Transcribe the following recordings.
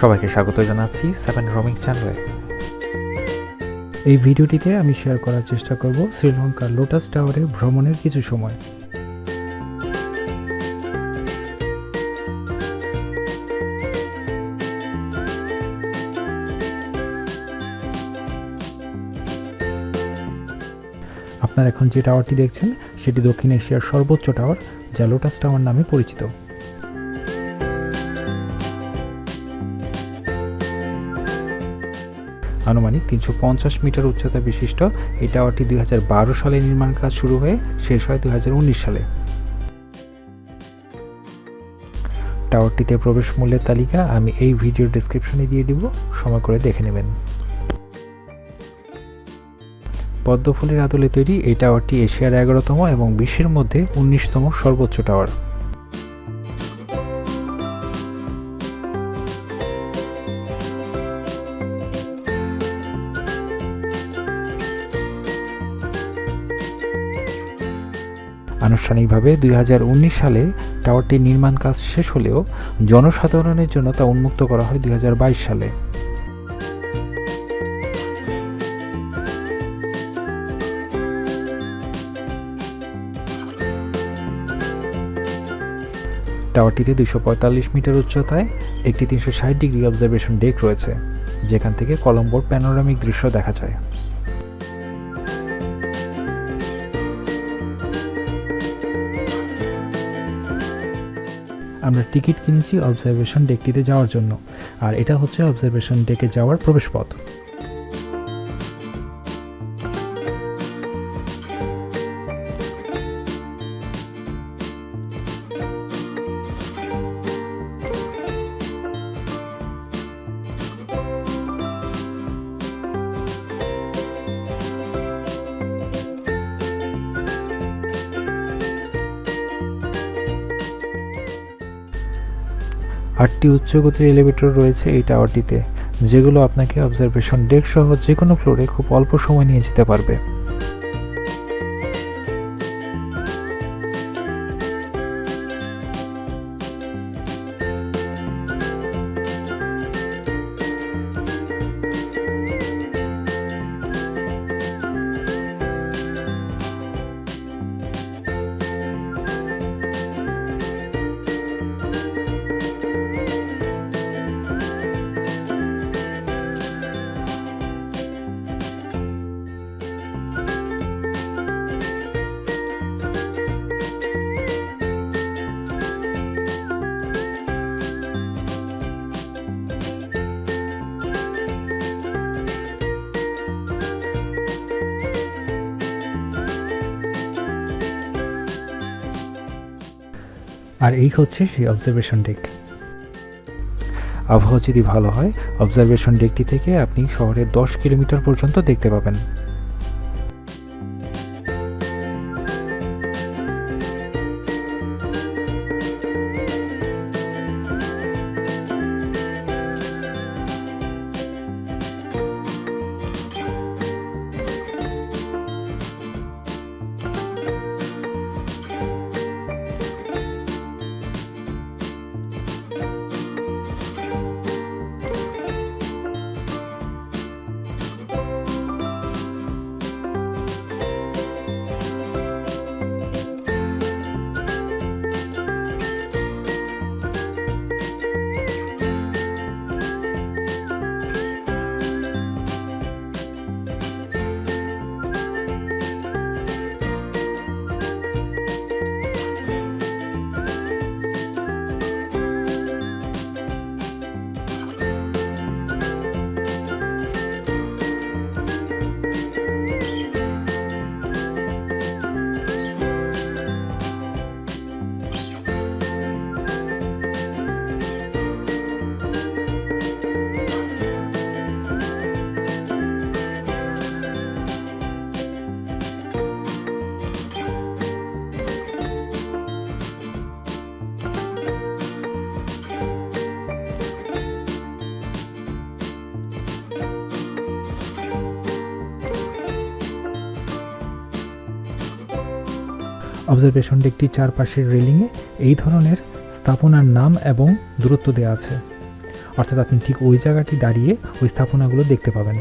সবাইকে স্বাগত জানাচ্ছি সেভেন রোমিং চ্যানেলে এই ভিডিওটিতে আমি শেয়ার করার চেষ্টা করব শ্রীলঙ্কার লোটাস টাওয়ারে ভ্রমণের কিছু সময়। আপনারা এখন যে টাওয়ারটি দেখছেন, সেটি দক্ষিণ এশিয়ার সর্বোচ্চ টাওয়ার যা লোটাস টাওয়ার নামে পরিচিত। আনুমানিক তিনশো পঞ্চাশ মিটার উচ্চতা বিশিষ্ট। এই টাওয়ারটি দুই হাজার বারো সালে নির্মাণ কাজ শুরু হয়ে শেষ হয় দুই হাজার উনিশ সালে। টাওয়ারটিতে প্রবেশ মূল্যের তালিকা আমি এই ভিডিও ডেসক্রিপশনে দিয়ে দিব, সময় করে দেখে নেবেন। পদ্মফুলের আদলে তৈরি এই টাওয়ারটি এশিয়ার এগারোতম এবং বিশ্বের মধ্যে উনিশতম সর্বোচ্চ টাওয়ার। আনুষ্ঠানিকভাবে দুই সালে টাওয়ারটির নির্মাণ কাজ শেষ হলেও জনসাধারণের জন্য তা উন্মুক্ত করা হয় দু হাজার বাইশ সালে। টাওয়ারটিতে দুশো মিটার উচ্চতায় একটি তিনশো ষাট ডিগ্রি অবজারভেশন ডেক রয়েছে, যেখান থেকে কলম্বোর প্যানোরামিক দৃশ্য দেখা যায়। আমরা টিকিট কিনেছি অবজারভেশন ডেকটিতে যাওয়ার জন্য। আর এটা হচ্ছে অবজারভেশন ডেকে যাওয়ার প্রবেশপথ। আটটি উচ্চগতির এলিভেটর রয়েছে এই টাওয়ারটিতে যেগুলো আপনাকে অবজারভেশন ডেক সহ যে কোনো ফ্লোরে খুব অল্প সময় নিয়ে যেতে পারবে। আর এই হচ্ছে সেই অবজারভেশন ডেক আবহাওয়া যদি ভালো হয় অবজারভেশন ডেকটি থেকে আপনি শহরের দশ কিলোমিটার পর্যন্ত দেখতে পাবেন। অবজারভেশন ডেকটি চারপাশের রেলিংয়ে এই ধরনের স্থাপনার নাম এবং দূরত্ব দেওয়া আছে। অর্থাৎ আপনি ঠিক ওই জায়গাটি দাঁড়িয়ে ওই স্থাপনাগুলো দেখতে পাবেন।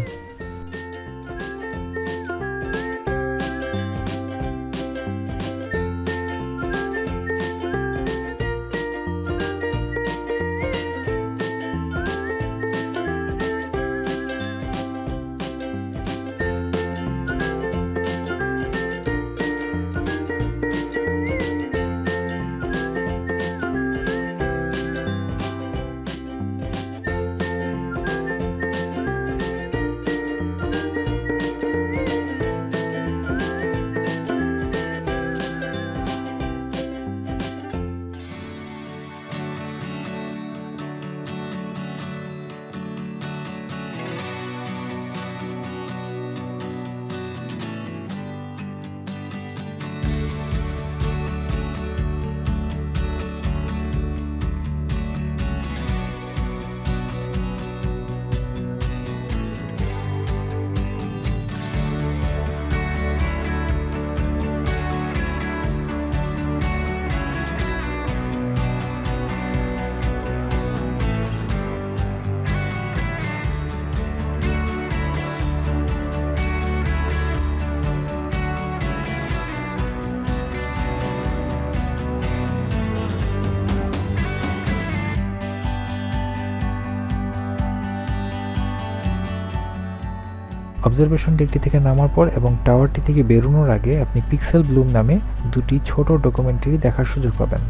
অবজারভেশন ডেকটি থেকে নামার পর এবং টাওয়ারটি থেকে বেরোনোর আগে আপনি পিক্সেল ব্লুম নামে দুটি ছোট ডকুমেন্টারি দেখার সুযোগ পাবেন।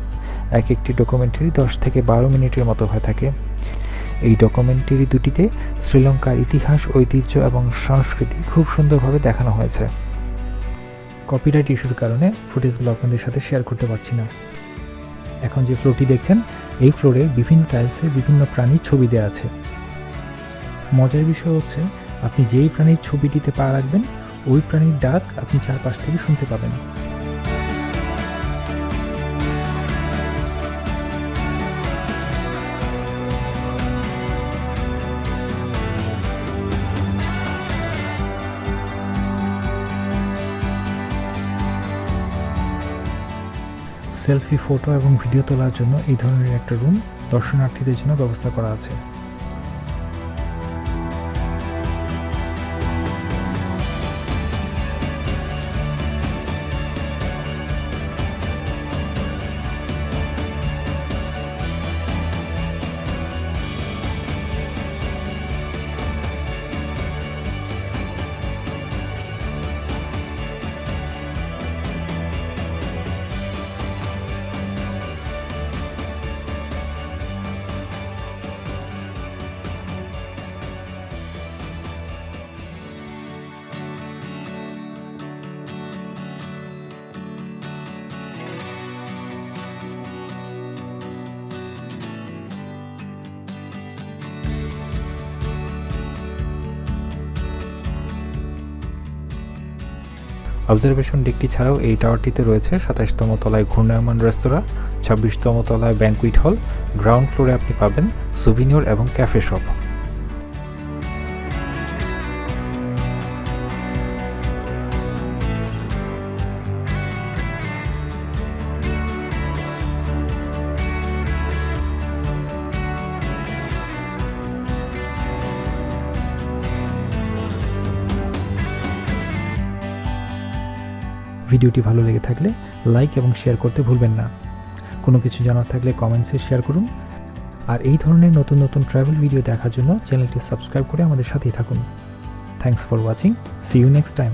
এক একটি ডকুমেন্টারি দশ থেকে বারো মিনিটের মতো হয়ে থাকে। এই ডকুমেন্টারি দুটিতে শ্রীলঙ্কার ইতিহাস, ঐতিহ্য এবং সংস্কৃতি খুব সুন্দরভাবে দেখানো হয়েছে। কপিরাইট ইস্যুর কারণে ফুটেজগুলো আপনাদের সাথে শেয়ার করতে পারছি না। এখন যে ফ্লোরটি দেখছেন, এই ফ্লোরে বিভিন্ন টাইলসে বিভিন্ন প্রাণীর ছবি দেওয়া আছে। মজার বিষয় হচ্ছে আপনি যেই প্রাণীর ছবিটিতে পা রাখবেন, ওই প্রাণীর ডাক আপনি চারপাশ থেকে শুনতে পাবেন। সেলফি, ফটো এবং ভিডিও তোলার জন্য এই ধরনের একটা রুম দর্শনার্থীদের জন্য ব্যবস্থা করা আছে। অবজারভেশন ডেকটি ছাড়াও এই টাওয়ারটিতে রয়েছে সাতাশতম তলায় ঘূর্ণায়মান রেস্তোরাঁ, ছাব্বিশতম তলায় ব্যাঙ্কুইট হল, গ্রাউন্ড ফ্লোরে আপনি পাবেন সুভিনিয়র এবং ক্যাফে শপ। ভিডিওটি ভালো লেগে থাকলে লাইক এবং শেয়ার করতে ভুলবেন না। কোনো কিছু জানার থাকলে কমেন্টসে শেয়ার করুন। আর এই ধরনের নতুন নতুন ট্রাভেল ভিডিও দেখার জন্য চ্যানেলটি সাবস্ক্রাইব করে আমাদের সাথেই থাকুন। Thanks for watching see you next time